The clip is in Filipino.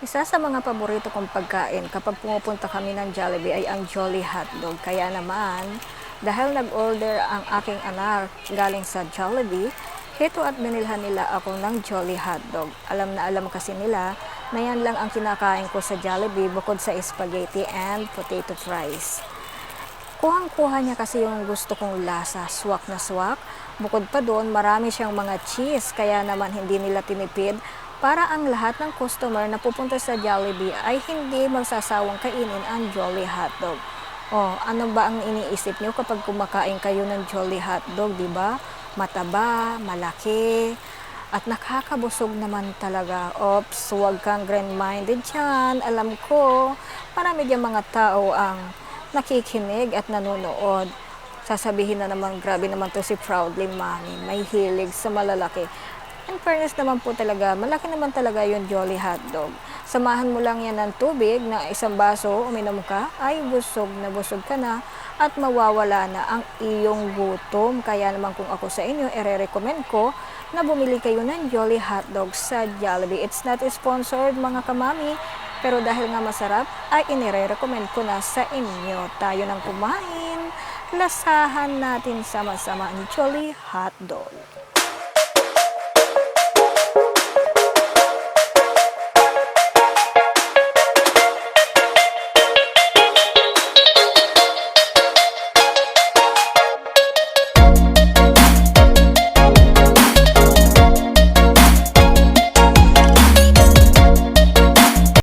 Isa sa mga paborito kong pagkain kapag pumupunta kami ng Jollibee ay ang Jolly Hotdog. Kaya naman, dahil nag-order ang aking anak galing sa Jollibee, heto at binilhan nila ako ng Jolly Hotdog. Alam na alam kasi nila na yan lang ang kinakain ko sa Jollibee bukod sa spaghetti and potato fries. Kuhang-kuha niya kasi yung gusto kong lasa, swak na swak. Bukod pa doon, marami siyang mga cheese, kaya naman hindi nila tinipid para ang lahat ng customer na pupunta sa Jollibee ay hindi magsasawang kainin ang Jolly Hotdog. Oh, ano ba ang iniisip niyo kapag kumakain kayo ng Jolly Hotdog, di ba? Mataba, malaki, at nakakabusog naman talaga. Ops, huwag kang grand-minded dyan. Alam ko, marami dyan mga tao ang nakikinig at nanonood. Sasabihin na naman, grabe naman to si Proudly Mommy. May hilig sa malalaki. In fairness naman po talaga, malaki naman talaga yung Jolly Hotdog. Samahan mo lang yan ng tubig na isang baso, uminom ka, ay busog na busog ka na at mawawala na ang iyong gutom. Kaya naman kung ako sa inyo, ire-recommend ko na bumili kayo ng Jolly Hotdog sa Jollibee. It's not sponsored mga kamami, pero dahil nga masarap, ay inire-recommend ko na sa inyo. Tayo nang kumain, lasahan natin sama-sama ang Jolly Hotdog.